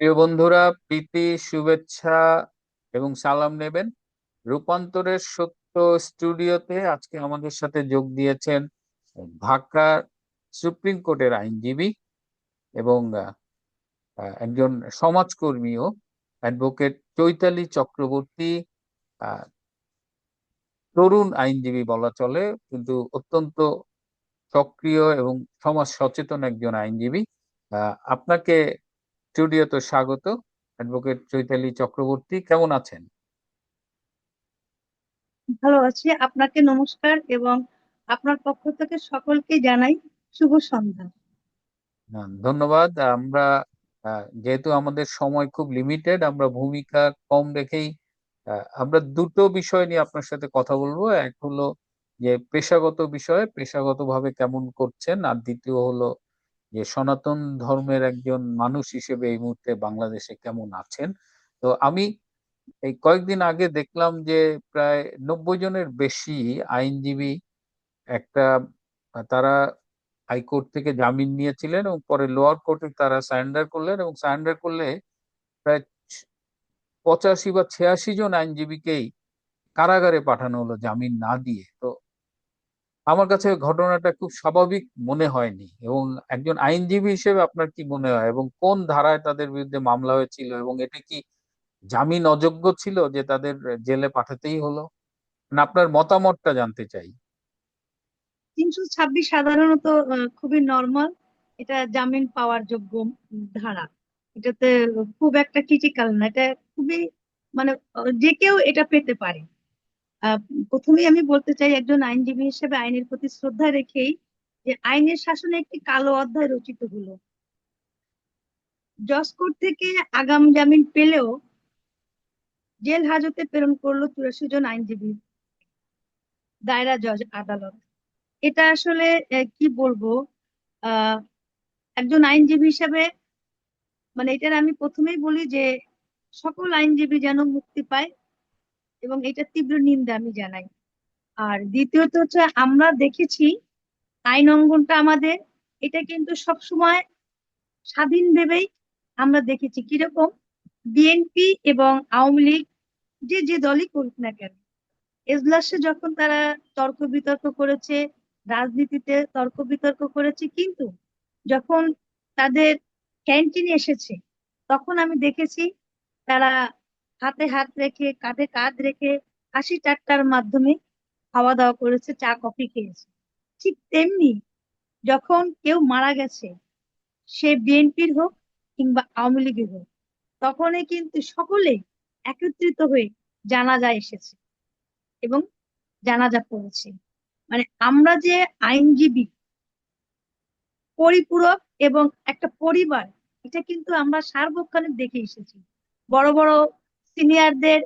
প্রিয় বন্ধুরা, প্রীতি, শুভেচ্ছা এবং সালাম নেবেন। রূপান্তরের সত্য স্টুডিওতে আজকে আমাদের সাথে যোগ দিয়েছেন ঢাকা সুপ্রিম কোর্টের আইনজীবী এবং একজন সমাজকর্মীও, অ্যাডভোকেট চৈতালি চক্রবর্তী। তরুণ আইনজীবী বলা চলে, কিন্তু অত্যন্ত সক্রিয় এবং সমাজ সচেতন একজন আইনজীবী। আপনাকে স্টুডিওতে স্বাগত অ্যাডভোকেট চৈতালি চক্রবর্তী কেমন আছেন? ভালো আছি আপনাকে নমস্কার এবং আপনার পক্ষ থেকে সকলকে জানাই শুভ সন্ধ্যা। ধন্যবাদ আমরা যেহেতু আমাদের সময় খুব লিমিটেড আমরা ভূমিকা কম রেখেই আমরা দুটো বিষয় নিয়ে আপনার সাথে কথা বলব। এক হলো যে পেশাগত বিষয়ে পেশাগতভাবে কেমন করছেন আর দ্বিতীয় হলো যে সনাতন ধর্মের একজন মানুষ হিসেবে এই মুহূর্তে বাংলাদেশে কেমন আছেন? তো আমি এই কয়েকদিন আগে দেখলাম যে প্রায় নব্বই জনের বেশি আইনজীবী একটা, তারা হাইকোর্ট থেকে জামিন নিয়েছিলেন এবং পরে লোয়ার কোর্টে তারা সারেন্ডার করলেন এবং সারেন্ডার করলে প্রায় পঁচাশি বা ছিয়াশি জন আইনজীবীকেই কারাগারে পাঠানো হলো জামিন না দিয়ে। তো আমার কাছে ঘটনাটা খুব স্বাভাবিক মনে হয়নি এবং একজন আইনজীবী হিসেবে আপনার কি মনে হয় এবং কোন ধারায় তাদের বিরুদ্ধে মামলা হয়েছিল এবং এটা কি জামিন অযোগ্য ছিল যে তাদের জেলে পাঠাতেই হলো? না আপনার মতামতটা জানতে চাই। তিনশো ছাব্বিশ সাধারণত খুবই নর্মাল এটা জামিন পাওয়ার যোগ্য ধারা। এটাতে খুব একটা ক্রিটিক্যাল না, এটা খুবই মানে যে কেউ এটা পেতে পারে। আহ, প্রথমেই আমি বলতে চাই একজন আইনজীবী হিসেবে আইনের প্রতি শ্রদ্ধা রেখেই যে আইনের শাসনে একটি কালো অধ্যায় রচিত হলো। জজ কোর্ট থেকে আগাম জামিন পেলেও জেল হাজতে প্রেরণ করল চুরাশি জন আইনজীবী। দায়রা জজ আদালত। এটা আসলে কি বলব? একজন আইনজীবী হিসেবে মানে এটার আমি প্রথমেই বলি যে সকল আইনজীবী যেন মুক্তি পায় এবং এটা তীব্র নিন্দা আমি জানাই। আর দ্বিতীয়ত হচ্ছে আমরা দেখেছি আইন অঙ্গনটা আমাদের, এটা কিন্তু সবসময় স্বাধীন ভেবেই আমরা দেখেছি। কীরকম? বিএনপি এবং আওয়ামী লীগ যে যে দলই করুক না কেন, এজলাসে যখন তারা তর্ক বিতর্ক করেছে, রাজনীতিতে তর্ক বিতর্ক করেছে, কিন্তু যখন তাদের ক্যান্টিনে এসেছে, তখন আমি দেখেছি তারা হাতে হাত রেখে, কাঁধে কাঁধ রেখে হাসি ঠাট্টার মাধ্যমে খাওয়া দাওয়া করেছে, চা, কফি খেয়েছে। ঠিক তেমনি যখন কেউ মারা গেছে, সে বিএনপির হোক কিংবা আওয়ামী লীগের হোক, তখনই কিন্তু সকলে একত্রিত হয়ে জানাজা এসেছে এবং জানাজা পড়েছে। মানে আমরা যে আইনজীবী, পরিপূরক এবং একটা পরিবার, এটা কিন্তু আমরা সার্বক্ষণিক দেখে এসেছি। বড় বড় সিনিয়রদের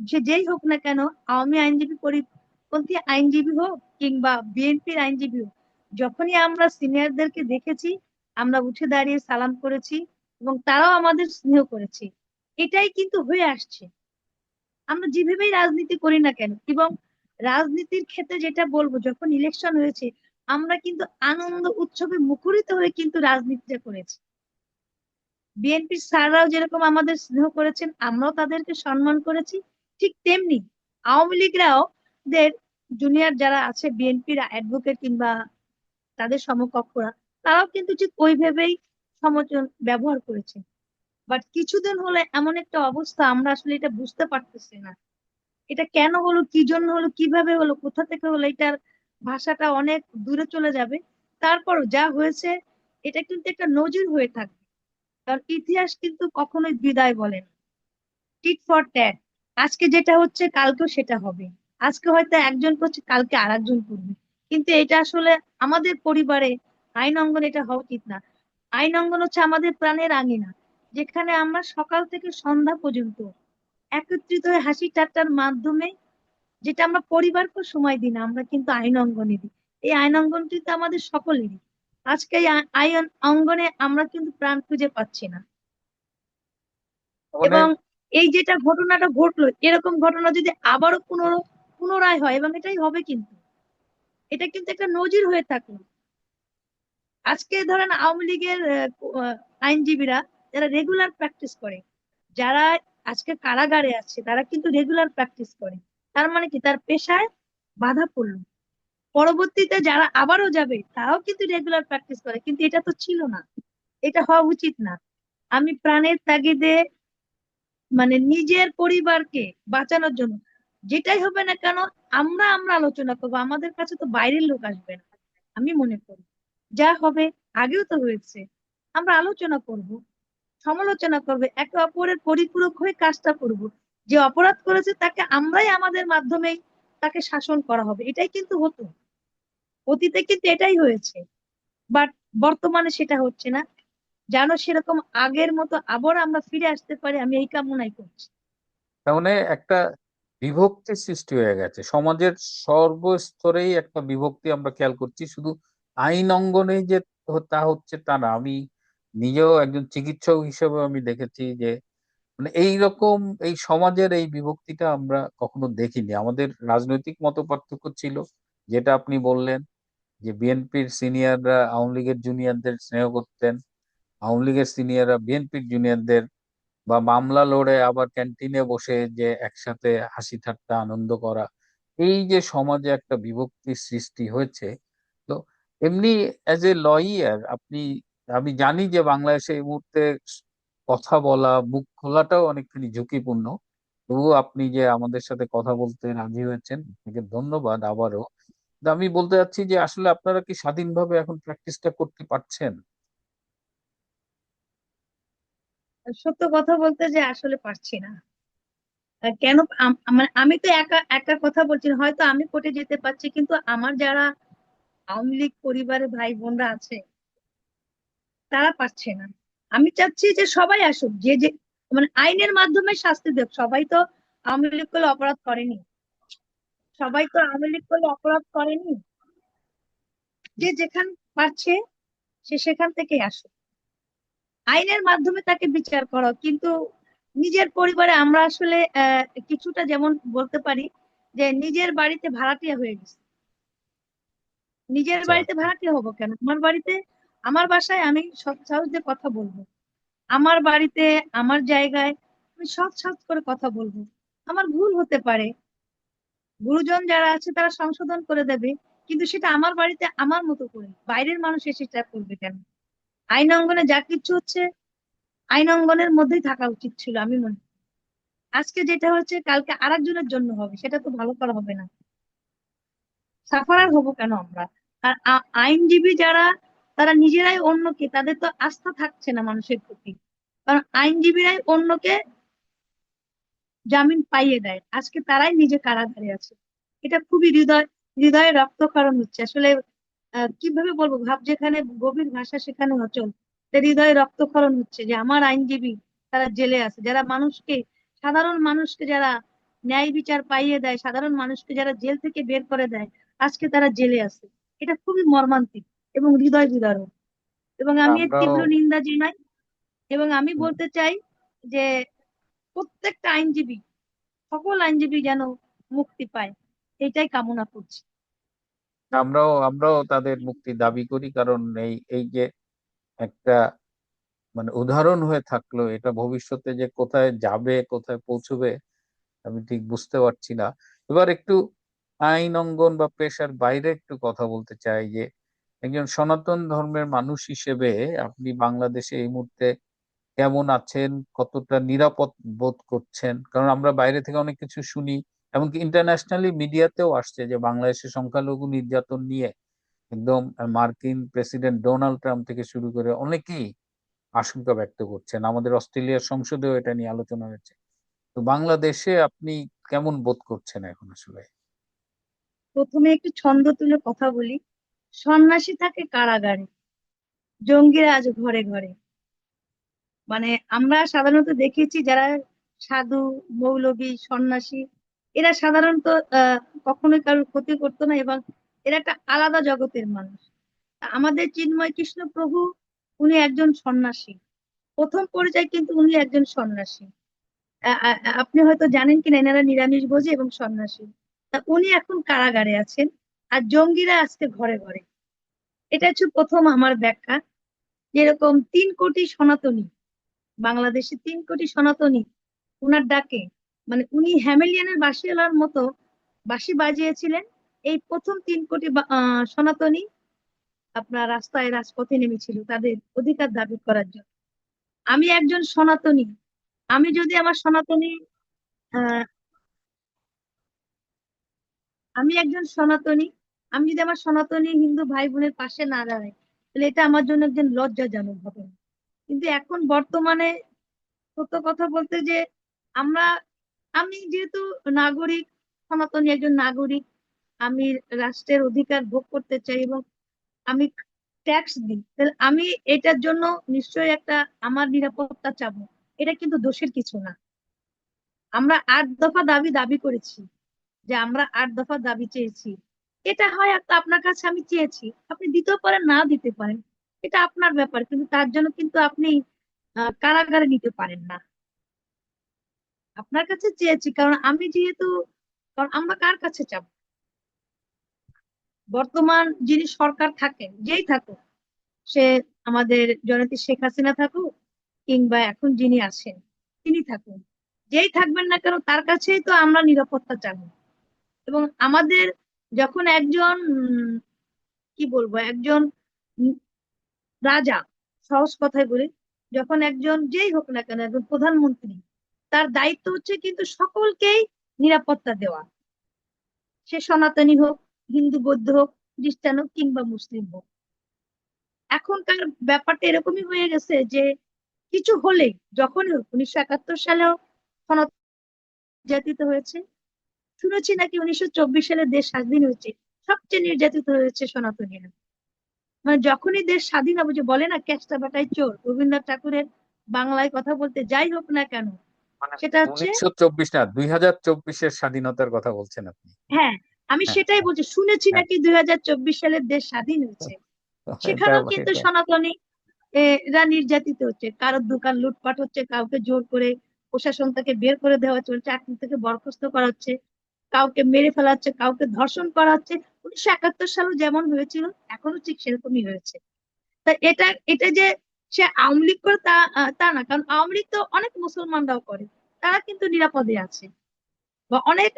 যে যেই হোক না কেন, আওয়ামী আইনজীবী পরিপন্থী আইনজীবী হোক কিংবা বিএনপির আইনজীবী হোক, যখনই আমরা সিনিয়রদেরকে দেখেছি, আমরা উঠে দাঁড়িয়ে সালাম করেছি এবং তারাও আমাদের স্নেহ করেছে। এটাই কিন্তু হয়ে আসছে। আমরা যেভাবেই রাজনীতি করি না কেন, এবং রাজনীতির ক্ষেত্রে যেটা বলব, যখন ইলেকশন হয়েছে, আমরা কিন্তু আনন্দ উৎসবে মুখরিত হয়ে কিন্তু রাজনীতিটা করেছি। বিএনপির স্যাররাও যেরকম আমাদের স্নেহ করেছেন, আমরাও তাদেরকে সম্মান করেছি। ঠিক তেমনি আওয়ামী লীগরাও দের জুনিয়র যারা আছে বিএনপির অ্যাডভোকেট কিংবা তাদের সমকক্ষরা, তারাও কিন্তু ঠিক ওইভাবেই সমর্থন ব্যবহার করেছে। বাট কিছুদিন হলে এমন একটা অবস্থা, আমরা আসলে এটা বুঝতে পারতেছি না। এটা কেন হলো, কি জন্য হলো, কীভাবে হলো, কোথা থেকে হলো, এটার ভাষাটা অনেক দূরে চলে যাবে। তারপর যা হয়েছে, এটা কিন্তু একটা নজির হয়ে থাকবে। কারণ ইতিহাস কিন্তু কখনোই বিদায় বলে না। টিট ফর ট্যাট আজকে যেটা হচ্ছে, কালকেও সেটা হবে। আজকে হয়তো একজন করছে, কালকে আর একজন করবে। কিন্তু এটা আসলে আমাদের পরিবারে আইন অঙ্গন এটা হওয়া উচিত না। আইন অঙ্গন হচ্ছে আমাদের প্রাণের আঙিনা, যেখানে আমরা সকাল থেকে সন্ধ্যা পর্যন্ত একত্রিত হয়ে হাসি ঠাট্টার মাধ্যমে যেটা আমরা পরিবারকে সময় দিই না, আমরা কিন্তু আইন অঙ্গনে দিই। এই আইন অঙ্গন কিন্তু আমাদের সকলেরই। আজকে এই আ- আইন অঙ্গনে আমরা কিন্তু প্রাণ খুঁজে পাচ্ছি না। এবং এই যেটা ঘটনাটা ঘটলো এরকম ঘটনা যদি আবারও পুনর পুনরায় হয় এবং এটাই হবে কিন্তু এটা কিন্তু একটা নজির হয়ে থাকল। আজকে ধরেন আওয়ামী লীগের আইনজীবীরা যারা রেগুলার প্র্যাকটিস করে যারা আজকে কারাগারে আছে তারা কিন্তু রেগুলার প্র্যাকটিস করে। তার মানে কি? তার পেশায় বাধা পড়ল। পরবর্তীতে যারা আবারও যাবে, তারাও কিন্তু রেগুলার প্র্যাকটিস করে, কিন্তু এটা তো ছিল না। এটা হওয়া উচিত না। আমি প্রাণের তাগিদে মানে নিজের পরিবারকে বাঁচানোর জন্য, যেটাই হবে না কেন, আমরা আমরা আলোচনা করব। আমাদের কাছে তো বাইরের লোক আসবে না, আমি মনে করি। যা হবে, আগেও তো হয়েছে। আমরা আলোচনা করব, সমালোচনা করবে, একে অপরের পরিপূরক হয়ে কাজটা করব। যে অপরাধ করেছে, তাকে আমরাই আমাদের মাধ্যমেই তাকে শাসন করা হবে। এটাই কিন্তু হতো। অতীতে কিন্তু এটাই হয়েছে। বাট বর্তমানে সেটা হচ্ছে না। যেন সেরকম আগের মতো আবার আমরা ফিরে আসতে পারি, আমি এই কামনাই করছি। তার মানে একটা বিভক্তি সৃষ্টি হয়ে গেছে। সমাজের সর্বস্তরেই একটা বিভক্তি আমরা খেয়াল করছি। শুধু আইন অঙ্গনে যে তা হচ্ছে তা না। আমি নিজেও একজন চিকিৎসক হিসেবে আমি দেখেছি যে মানে এই রকম এই সমাজের এই বিভক্তিটা আমরা কখনো দেখিনি। আমাদের রাজনৈতিক মত পার্থক্য ছিল, যেটা আপনি বললেন। যে বিএনপির সিনিয়ররা আওয়ামী লীগের জুনিয়রদের স্নেহ করতেন, আওয়ামী লীগের সিনিয়ররা বিএনপির জুনিয়রদের বা মামলা লড়ে আবার ক্যান্টিনে বসে যে একসাথে হাসি ঠাট্টা, আনন্দ করা, এই যে সমাজে একটা বিভক্তির সৃষ্টি হয়েছে, তো এমনি অ্যাজ এ লয়ার আপনি, আমি জানি যে বাংলাদেশে এই মুহূর্তে কথা বলা, মুখ খোলাটাও অনেকখানি ঝুঁকিপূর্ণ। তবুও আপনি যে আমাদের সাথে কথা বলতে রাজি হয়েছেন, আপনাকে ধন্যবাদ আবারও। আমি বলতে চাচ্ছি যে আসলে আপনারা কি স্বাধীনভাবে এখন প্র্যাকটিসটা করতে পারছেন? সত্য কথা বলতে যে আসলে পারছি না। কেন আমার আমি তো একা একা কথা বলছি, হয়তো আমি কোর্টে যেতে পারছি, কিন্তু আমার যারা আওয়ামী লীগ পরিবারের ভাই বোনরা আছে, তারা পারছে না। আমি চাচ্ছি যে সবাই আসুক, যে যে মানে আইনের মাধ্যমে শাস্তি দেব সবাই তো আওয়ামী লীগ অপরাধ করেনি। সবাই তো আওয়ামী লীগ করলে অপরাধ করেনি। যে যেখান পারছে সে সেখান থেকেই আসুক। আইনের মাধ্যমে তাকে বিচার করো কিন্তু নিজের পরিবারে আমরা আসলে কিছুটা যেমন বলতে পারি যে নিজের বাড়িতে ভাড়াটিয়া হয়ে গেছে। নিজের আচ্ছা। বাড়িতে ভাড়াটিয়া হব কেন? আমার বাড়িতে আমার বাসায় আমি সৎ সাহস দিয়ে কথা বলব। আমার বাড়িতে আমার জায়গায় আমি সৎ সাহস করে কথা বলব। আমার ভুল হতে পারে। গুরুজন যারা আছে তারা সংশোধন করে দেবে, কিন্তু সেটা আমার বাড়িতে আমার মতো করে, বাইরের মানুষ এসে সেটা করবে কেন? আইন অঙ্গনে যা কিছু হচ্ছে, আইন অঙ্গনের মধ্যেই থাকা উচিত ছিল, আমি মনে। আজকে যেটা হচ্ছে, কালকে আরেকজনের জন্য হবে, সেটা তো ভালো করা হবে না। সাফারার হব কেন আমরা? আর আইনজীবী যারা, তারা নিজেরাই অন্যকে, তাদের তো আস্থা থাকছে না মানুষের প্রতি। কারণ আইনজীবীরাই অন্যকে জামিন পাইয়ে দেয়। আজকে তারাই নিজে কারাগারে আছে। এটা খুবই হৃদয় হৃদয়ে রক্তক্ষরণ হচ্ছে। আসলে কীভাবে বলব? ভাব যেখানে গভীর ভাষা সেখানে অচল। হৃদয়ে রক্তক্ষরণ হচ্ছে যে আমার আইনজীবী তারা জেলে আছে। যারা মানুষকে সাধারণ মানুষকে যারা ন্যায় বিচার পাইয়ে দেয় সাধারণ মানুষকে যারা জেল থেকে বের করে দেয় আজকে তারা জেলে আছে। এটা খুবই মর্মান্তিক এবং হৃদয় বিদারক। এবং আমি এর তীব্র নিন্দা জানাই। এবং আমি বলতে চাই যে প্রত্যেকটা আইনজীবী, সকল আইনজীবী যেন মুক্তি পায় এটাই কামনা করছি। আমরাও আমরাও তাদের মুক্তি দাবি করি, কারণ এই এই যে একটা মানে উদাহরণ হয়ে থাকল, এটা ভবিষ্যতে যে কোথায় যাবে, কোথায় পৌঁছবে, আমি ঠিক বুঝতে পারছি না। এবার একটু আইন অঙ্গন বা পেশার বাইরে একটু কথা বলতে চাই যে, একজন সনাতন ধর্মের মানুষ হিসেবে আপনি বাংলাদেশে এই মুহূর্তে কেমন আছেন, কতটা নিরাপদ বোধ করছেন? কারণ আমরা বাইরে থেকে অনেক কিছু শুনি, এমনকি ইন্টারন্যাশনালি মিডিয়াতেও আসছে যে বাংলাদেশের সংখ্যালঘু নির্যাতন নিয়ে একদম মার্কিন প্রেসিডেন্ট ডোনাল্ড ট্রাম্প থেকে শুরু করে অনেকেই আশঙ্কা ব্যক্ত করছেন। আমাদের অস্ট্রেলিয়ার সংসদেও এটা নিয়ে আলোচনা হয়েছে। তো বাংলাদেশে আপনি কেমন বোধ করছেন এখন আসলে? প্রথমে একটু ছন্দ তুলে কথা বলি। সন্ন্যাসী থাকে কারাগারে, জঙ্গিরা আজ ঘরে ঘরে। মানে আমরা সাধারণত দেখেছি যারা সাধু, মৌলবী, সন্ন্যাসী, এরা সাধারণত কখনোই কারোর ক্ষতি করতো না এবং এরা একটা আলাদা জগতের মানুষ। আমাদের চিন্ময় কৃষ্ণ প্রভু, উনি একজন সন্ন্যাসী। প্রথম পরিচয় কিন্তু উনি একজন সন্ন্যাসী। আপনি হয়তো জানেন কিনা, এনারা নিরামিষ ভোজী এবং সন্ন্যাসী। তা উনি এখন কারাগারে আছেন আর জঙ্গিরা আজকে ঘরে ঘরে। এটা হচ্ছে প্রথম আমার ব্যাখ্যা। যেরকম তিন কোটি সনাতনী বাংলাদেশে তিন কোটি সনাতনী, উনার ডাকে। মানে উনি হ্যামেলিয়ানের বাঁশিওয়ালার মতো বাঁশি বাজিয়েছিলেন। এই প্রথম তিন কোটি সনাতনী আপনার রাস্তায় রাজপথে নেমেছিল তাদের অধিকার দাবি করার জন্য। আমি একজন সনাতনী। আমি যদি আমার সনাতনী আমি একজন সনাতনী, আমি যদি আমার সনাতনী হিন্দু ভাই বোনের পাশে না দাঁড়াই, তাহলে এটা আমার জন্য একজন লজ্জাজনক ঘটনা। কিন্তু এখন বর্তমানে সত্য কথা বলতে যে আমরা, আমি যেহেতু নাগরিক, সনাতনী একজন নাগরিক, আমি রাষ্ট্রের অধিকার ভোগ করতে চাই এবং আমি ট্যাক্স দিই, তাহলে আমি এটার জন্য নিশ্চয়ই একটা আমার নিরাপত্তা চাবো। এটা কিন্তু দোষের কিছু না। আমরা আট দফা দাবি দাবি করেছি যে আমরা আট দফা দাবি চেয়েছি। এটা হয় আপনার কাছে আমি চেয়েছি, আপনি দিতেও পারেন, না দিতে পারেন। এটা আপনার ব্যাপার, কিন্তু তার জন্য কিন্তু আপনি কারাগারে নিতে পারেন না। আপনার কাছে চেয়েছি, কারণ আমি যেহেতু, কারণ আমরা কার কাছে চাব বর্তমান যিনি সরকার থাকেন, যেই থাকুক, সে আমাদের জনতি শেখ হাসিনা থাকুক, কিংবা এখন যিনি আছেন, তিনি থাকুন যেই থাকবেন না কেন, তার কাছেই তো আমরা নিরাপত্তা চাবো এবং আমাদের যখন একজন কি বলব, একজন রাজা সহজ কথায় বলি, যখন একজন যেই হোক না কেন একজন প্রধানমন্ত্রী, তার দায়িত্ব হচ্ছে কিন্তু সকলকেই নিরাপত্তা দেওয়া। সে সনাতনী হোক, হিন্দু বৌদ্ধ হোক, খ্রিস্টান হোক কিংবা মুসলিম হোক। এখনকার ব্যাপারটা এরকমই হয়ে গেছে যে কিছু হলে যখনই হোক, উনিশশো একাত্তর সালেও নির্যাতিত হয়েছে। শুনেছি নাকি উনিশশো চব্বিশ সালে দেশ স্বাধীন হয়েছে। সবচেয়ে নির্যাতিত হয়েছে সনাতনীরা। মানে যখনই দেশ স্বাধীন হবে যে বলে না ক্যাস্টা বাটাই চোর রবীন্দ্রনাথ ঠাকুরের বাংলায় কথা বলতে যাই হোক না কেন মানে সেটা হচ্ছে চব্বিশ না দুই হাজার চব্বিশের স্বাধীনতার কথা বলছেন আপনি। হ্যাঁ আমি হ্যাঁ, সেটাই বলছি শুনেছি হ্যাঁ। নাকি দুই হাজার চব্বিশ সালে দেশ স্বাধীন হয়েছে। সেখানেও কিন্তু সনাতনী এরা নির্যাতিত হচ্ছে। কারোর দোকান লুটপাট হচ্ছে কাউকে জোর করে প্রশাসন থেকে বের করে দেওয়া হচ্ছে চাকরি থেকে বরখাস্ত করা হচ্ছে কাউকে মেরে ফেলা হচ্ছে কাউকে ধর্ষণ করা হচ্ছে। উনিশশো একাত্তর সালে যেমন হয়েছিল, এখনও ঠিক সেরকমই হয়েছে। তা এটা এটা যে সে আওয়ামী লীগ করে তা তা না, কারণ আওয়ামী লীগ তো অনেক মুসলমানরাও করে, তারা কিন্তু নিরাপদে আছে। বা অনেক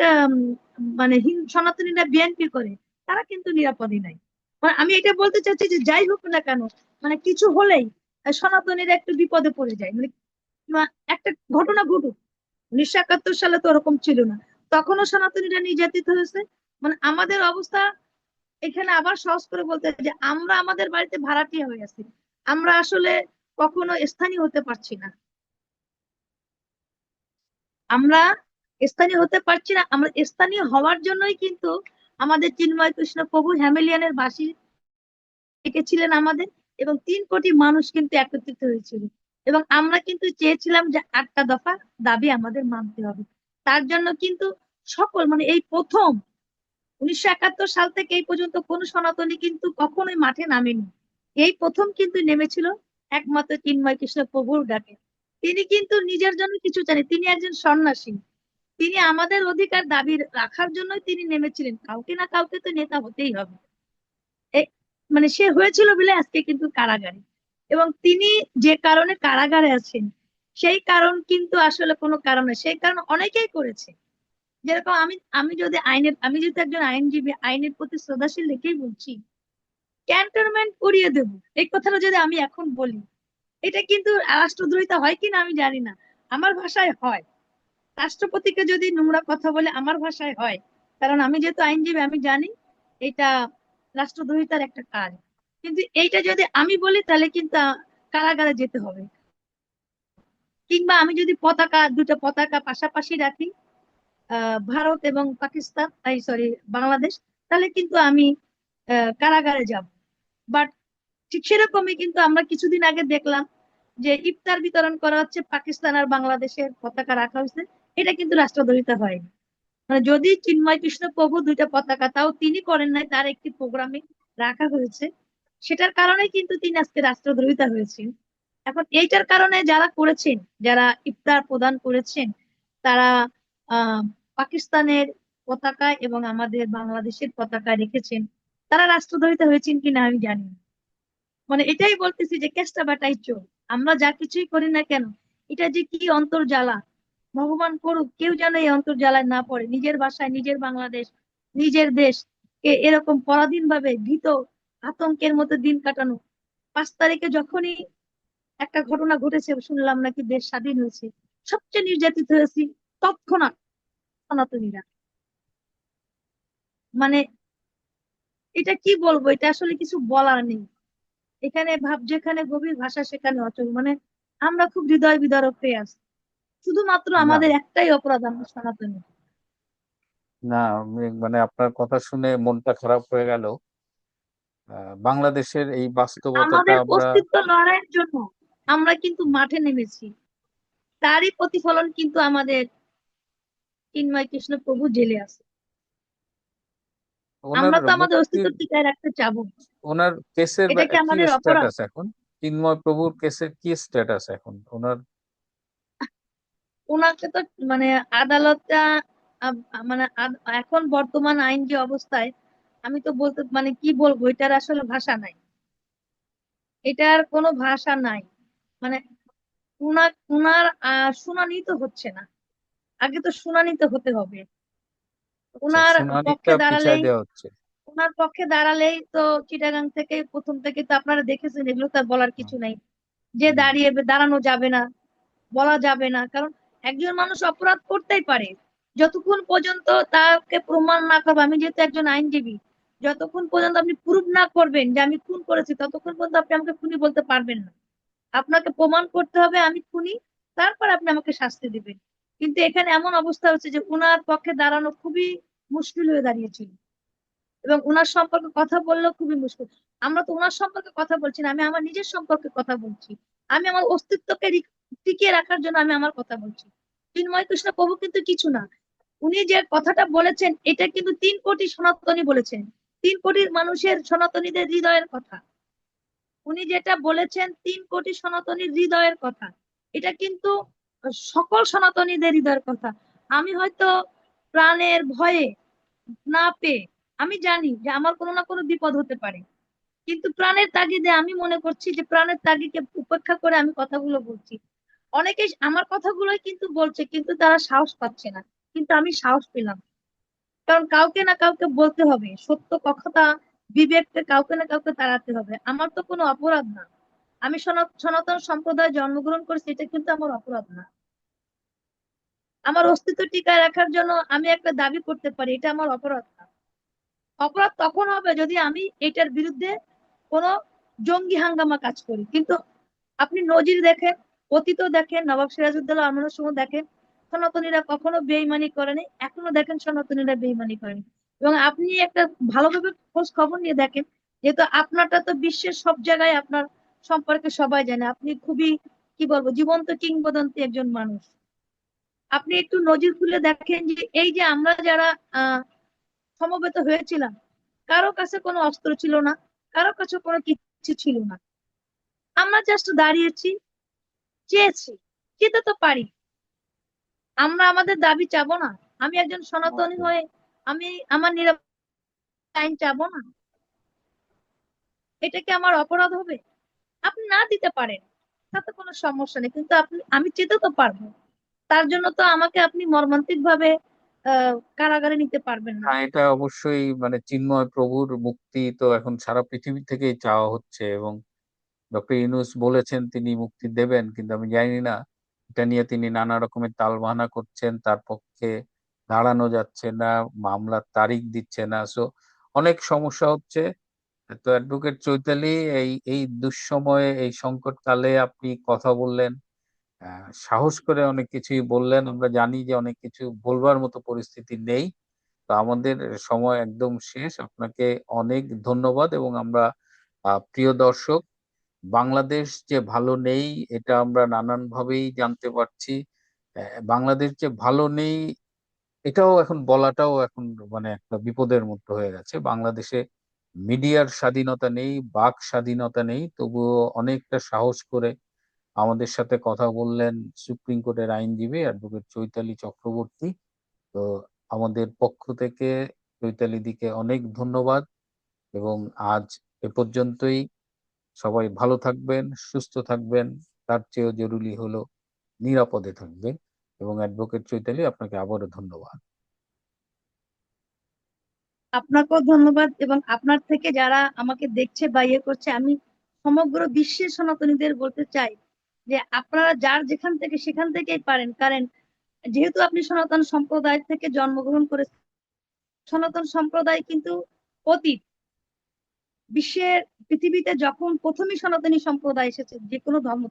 মানে সনাতনীরা বিএনপি করে, তারা কিন্তু নিরাপদে নাই। মানে আমি এটা বলতে চাচ্ছি যে যাই হোক না কেন মানে কিছু হলেই সনাতনীরা একটু বিপদে পড়ে যায়। মানে একটা ঘটনা ঘটুক, উনিশশো একাত্তর সালে তো ওরকম ছিল না। তখনও সনাতনীরা নির্যাতিত হয়েছে মানে আমাদের অবস্থা এখানে আবার সহজ করে বলতে যে আমরা আমাদের বাড়িতে ভাড়াটিয়া হয়ে আছি। আমরা আসলে কখনো স্থানীয় হতে পারছি না। আমরা স্থানীয় হতে পারছি না। আমরা স্থানীয় হওয়ার জন্যই কিন্তু আমাদের চিন্ময় কৃষ্ণ প্রভু হ্যামিলিয়ানের বাসী ডেকেছিলেন আমাদের এবং তিন কোটি মানুষ কিন্তু একত্রিত হয়েছিল। এবং আমরা কিন্তু চেয়েছিলাম যে আটটা দফা দাবি আমাদের মানতে হবে। তার জন্য কিন্তু সকল মানে এই প্রথম উনিশশো একাত্তর সাল থেকে এই পর্যন্ত কোন সনাতনী কিন্তু কখনোই মাঠে নামেনি। এই প্রথম কিন্তু নেমেছিল একমাত্র চিন্ময় কৃষ্ণ প্রভুর ডাকে। তিনি কিন্তু নিজের জন্য কিছু চান তিনি একজন সন্ন্যাসী। তিনি আমাদের অধিকার দাবি রাখার জন্যই তিনি নেমেছিলেন। কাউকে না কাউকে তো নেতা হতেই হবে। মানে সে হয়েছিল বলে আজকে কিন্তু কারাগারে। এবং তিনি যে কারণে কারাগারে আছেন, সেই কারণ কিন্তু আসলে কোনো কারণ সেই কারণ অনেকেই করেছে। যেরকম আমি আমি যদি আইনের, আমি যেহেতু একজন আইনজীবী, আইনের প্রতি শ্রদ্ধাশীল রেখেই বলছি ক্যান্টনমেন্ট করিয়ে দেব। এই কথাটা যদি আমি এখন বলি, এটা কিন্তু রাষ্ট্রদ্রোহিতা হয় কিনা আমি জানি না। আমার ভাষায় হয়। রাষ্ট্রপতিকে যদি নোংরা কথা বলে আমার ভাষায় হয়, কারণ আমি যেহেতু আইনজীবী, আমি জানি এটা রাষ্ট্রদ্রোহিতার একটা কাজ। কিন্তু এইটা যদি আমি বলি, তাহলে কিন্তু কারাগারে যেতে হবে। কিংবা আমি যদি পতাকা, দুটো পতাকা পাশাপাশি রাখি ভারত এবং পাকিস্তান তাই সরি বাংলাদেশ, তাহলে কিন্তু আমি কারাগারে যাব। বাট ঠিক সেরকমই কিন্তু আমরা কিছুদিন আগে দেখলাম যে ইফতার বিতরণ করা হচ্ছে পাকিস্তান আর বাংলাদেশের পতাকা রাখা হয়েছে। এটা কিন্তু রাষ্ট্রদ্রোহিতা হয়নি। মানে যদি চিন্ময় কৃষ্ণ প্রভু দুইটা পতাকা, তাও তিনি করেন নাই, তার একটি প্রোগ্রামে রাখা হয়েছে। সেটার কারণে কিন্তু তিনি আজকে রাষ্ট্রদ্রোহিতা হয়েছেন। এখন এইটার কারণে যারা করেছেন, যারা ইফতার প্রদান করেছেন, তারা, আহ পাকিস্তানের পতাকা এবং আমাদের বাংলাদেশের পতাকা রেখেছেন। তারা রাষ্ট্রদ্রোহিতা হয়েছেন কিনা আমি জানি না। মানে এটাই বলতেছি যে কেষ্টা বাটাই চোর। আমরা যা কিছুই করি না কেন, এটা যে কি অন্তর্জালা ভগবান করুক, কেউ যেন এই অন্তর্জালায় না পড়ে। নিজের বাসায়, নিজের বাংলাদেশ, নিজের দেশ। কে এরকম পরাধীন ভাবে ভীত, আতঙ্কের মতো দিন কাটানো। পাঁচ তারিখে যখনই একটা ঘটনা ঘটেছে, শুনলাম নাকি দেশ স্বাধীন হয়েছে। সবচেয়ে নির্যাতিত হয়েছি তৎক্ষণাৎ। সনাতনীরা। মানে এটা কি বলব? এটা আসলে কিছু বলার নেই। এখানে ভাব যেখানে গভীর ভাষা সেখানে অচল। মানে আমরা খুব হৃদয় বিদারক হয়ে আছি। শুধুমাত্র আমাদের একটাই অপরাধ আমরা সনাতনী। না মানে আপনার কথা শুনে মনটা খারাপ হয়ে গেল। বাংলাদেশের এই বাস্তবতাটা আমাদের আমরা অস্তিত্ব লড়াইয়ের জন্য আমরা কিন্তু মাঠে নেমেছি। তারই প্রতিফলন কিন্তু আমাদের চিন্ময় কৃষ্ণ প্রভু জেলে আছে। আমরা তো আমাদের অস্তিত্ব টিকায় রাখতে চাবো। ওনার কেসের এটা কি আমাদের অপরাধ। স্ট্যাটাস এখন? চিন্ময় প্রভুর কেসের কি স্ট্যাটাস এখন? ওনার ওনাকে তো মানে আদালতটা মানে এখন বর্তমান আইন যে অবস্থায় আমি তো বলতে মানে কি বলব এটার আসলে ভাষা নাই। এটার কোনো ভাষা নাই। মানে উনার উনার আহ, শুনানি তো হচ্ছে না। আগে তো শুনানিতে হতে হবে। আচ্ছা, শুনানিটা পক্ষে দাঁড়ালেই উনার পক্ষে দাঁড়ালেই তো চিটাগাং থেকে প্রথম থেকে তো আপনারা দেখেছেন এগুলো তো বলার কিছু নাই। যে দাঁড়িয়ে দাঁড়ানো যাবে না বলা যাবে না কারণ একজন মানুষ অপরাধ করতেই পারে। যতক্ষণ পর্যন্ত তাকে প্রমাণ না করবে আমি যেহেতু একজন আইনজীবী যতক্ষণ পর্যন্ত আপনি প্রুভ না করবেন যে আমি খুন করেছি ততক্ষণ পর্যন্ত আপনি আমাকে খুনি বলতে পারবেন না। আপনাকে প্রমাণ করতে হবে আমি খুনি তারপর আপনি আমাকে শাস্তি দিবেন। কিন্তু এখানে এমন অবস্থা হচ্ছে যে উনার পক্ষে দাঁড়ানো খুবই মুশকিল হয়ে দাঁড়িয়েছিল। এবং উনার সম্পর্কে কথা বললেও খুবই মুশকিল। আমরা তো উনার সম্পর্কে কথা বলছি না, আমি আমার নিজের সম্পর্কে কথা বলছি। আমি আমার অস্তিত্বকে টিকিয়ে রাখার জন্য আমি আমার কথা বলছি। চিন্ময় কৃষ্ণ প্রভু কিন্তু কিছু না। উনি যে কথাটা বলেছেন, এটা কিন্তু তিন কোটি সনাতনী বলেছেন। তিন কোটি মানুষের সনাতনীদের হৃদয়ের কথা। উনি যেটা বলেছেন, তিন কোটি সনাতনীর হৃদয়ের কথা। এটা কিন্তু সকল সনাতনীদের হৃদয়ের কথা। আমি হয়তো প্রাণের ভয়ে না পেয়ে, আমি জানি যে আমার কোনো না কোনো বিপদ হতে পারে। কিন্তু প্রাণের তাগিদে আমি মনে করছি যে প্রাণের তাগিদকে উপেক্ষা করে আমি কথাগুলো বলছি। অনেকে আমার কথাগুলোই কিন্তু বলছে, কিন্তু তারা সাহস পাচ্ছে না। কিন্তু আমি সাহস পেলাম। কারণ কাউকে না কাউকে বলতে হবে। সত্য কথা বিবেককে কাউকে না কাউকে তাড়াতে হবে। আমার তো কোনো অপরাধ না। আমি সনাতন সম্প্রদায় জন্মগ্রহণ করেছি, এটা কিন্তু আমার অপরাধ না। আমার অস্তিত্ব টিকায় রাখার জন্য আমি একটা দাবি করতে পারি, এটা আমার অপরাধ না। অপরাধ তখন হবে যদি আমি এটার বিরুদ্ধে কোনো জঙ্গি হাঙ্গামা কাজ করি। কিন্তু আপনি নজির দেখেন অতীত দেখেন, নবাব সিরাজউদ্দৌলা আন্দোলনের সময় দেখেন, সনাতনীরা কখনো বেইমানি করেনি, এখনও দেখেন সনাতনীরা বেইমানি করেনি। এবং আপনি একটা ভালোভাবে খোঁজ খবর নিয়ে দেখেন, যেহেতু আপনারটা তো বিশ্বের সব জায়গায় আপনার সম্পর্কে সবাই জানে আপনি খুবই কি বলব জীবন্ত কিংবদন্তি একজন মানুষ। আপনি একটু নজির খুলে দেখেন যে এই যে আমরা যারা আহ সমবেত হয়েছিলাম কারও কাছে কোনো অস্ত্র ছিল না কারও কাছে কোনো কিছু ছিল না। আমরা জাস্ট দাঁড়িয়েছি চেয়েছি যেতে তো পারি। আমরা আমাদের দাবি চাবো না। আমি একজন সনাতনী হয়ে আমি আমার নিরাপদ আইন চাবো না। এটা কি আমার অপরাধ হবে? আপনি না দিতে পারেন, তাতে কোনো সমস্যা নেই। কিন্তু আপনি, আমি চেতে তো পারব। তার জন্য তো আমাকে আপনি মর্মান্তিক ভাবে কারাগারে নিতে পারবেন না। হ্যাঁ এটা অবশ্যই মানে চিন্ময় প্রভুর মুক্তি তো এখন সারা পৃথিবী থেকেই চাওয়া হচ্ছে এবং ডক্টর ইউনূস বলেছেন তিনি মুক্তি দেবেন, কিন্তু আমি জানি না। এটা নিয়ে তিনি নানা রকমের তালবাহানা করছেন, তার পক্ষে দাঁড়ানো যাচ্ছে না, মামলার তারিখ দিচ্ছে না। সো অনেক সমস্যা হচ্ছে। তো অ্যাডভোকেট চৈতালি, এই এই দুঃসময়ে, এই সংকটকালে আপনি কথা বললেন সাহস করে অনেক কিছুই বললেন। আমরা জানি যে অনেক কিছু বলবার মতো পরিস্থিতি নেই। তো আমাদের সময় একদম শেষ। আপনাকে অনেক ধন্যবাদ এবং আমরা প্রিয় দর্শক, বাংলাদেশ যে ভালো নেই, এটা আমরা নানান ভাবেই জানতে পারছি। বাংলাদেশ যে ভালো নেই, এটাও এখন বলাটাও এখন মানে একটা বিপদের মধ্যে হয়ে গেছে। বাংলাদেশে মিডিয়ার স্বাধীনতা নেই, বাক স্বাধীনতা নেই। তবুও অনেকটা সাহস করে আমাদের সাথে কথা বললেন সুপ্রিম কোর্টের আইনজীবী অ্যাডভোকেট চৈতালি চক্রবর্তী। তো আমাদের পক্ষ থেকে চৈতালি দিকে অনেক ধন্যবাদ এবং আজ এ পর্যন্তই। সবাই ভালো থাকবেন, সুস্থ থাকবেন, তার চেয়েও জরুরি হলো নিরাপদে থাকবেন এবং অ্যাডভোকেট চৈতালি আপনাকে আবারও ধন্যবাদ। আপনাকেও ধন্যবাদ এবং আপনার থেকে যারা আমাকে দেখছে বা ইয়ে করছে, আমি সমগ্র বিশ্বের সনাতনীদের বলতে চাই যে আপনারা যার যেখান থেকে সেখান থেকেই পারেন। কারণ যেহেতু আপনি সনাতন সম্প্রদায় থেকে জন্মগ্রহণ করে সনাতন সম্প্রদায় কিন্তু অতীত। বিশ্বের পৃথিবীতে যখন প্রথমই সনাতনী সম্প্রদায় এসেছে যে কোনো ধর্ম,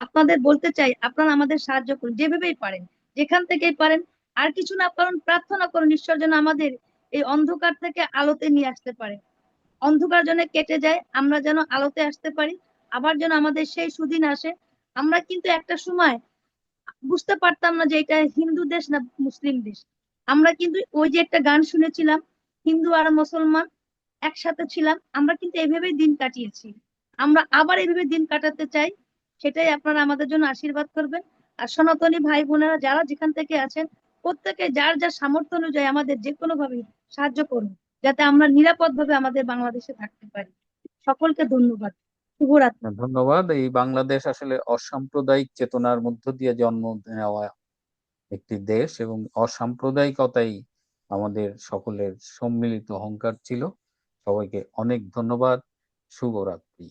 আপনাদের বলতে চাই, আপনারা আমাদের সাহায্য করুন, যেভাবেই পারেন, যেখান থেকেই পারেন। আর কিছু না পারেন, প্রার্থনা করুন, ঈশ্বর যেন আমাদের এই অন্ধকার থেকে আলোতে নিয়ে আসতে পারে। অন্ধকার যেন কেটে যায়, আমরা যেন আলোতে আসতে পারি, আবার যেন আমাদের সেই সুদিন আসে। আমরা কিন্তু একটা সময় বুঝতে পারতাম না যে এটা হিন্দু দেশ না মুসলিম দেশ। আমরা কিন্তু ওই যে একটা গান শুনেছিলাম, হিন্দু আর মুসলমান একসাথে ছিলাম, আমরা কিন্তু এইভাবেই দিন কাটিয়েছি। আমরা আবার এইভাবে দিন কাটাতে চাই, সেটাই আপনারা আমাদের জন্য আশীর্বাদ করবেন। আর সনাতনী ভাই বোনেরা যারা যেখান থেকে আছেন প্রত্যেকে যার যার সামর্থ্য অনুযায়ী আমাদের যে কোনো ভাবে সাহায্য করুন, যাতে আমরা নিরাপদ ভাবে আমাদের বাংলাদেশে থাকতে পারি। সকলকে ধন্যবাদ। শুভরাত্রি। ধন্যবাদ। এই বাংলাদেশ আসলে অসাম্প্রদায়িক চেতনার মধ্য দিয়ে জন্ম নেওয়া একটি দেশ এবং অসাম্প্রদায়িকতাই আমাদের সকলের সম্মিলিত অহংকার ছিল। সবাইকে অনেক ধন্যবাদ। শুভরাত্রি।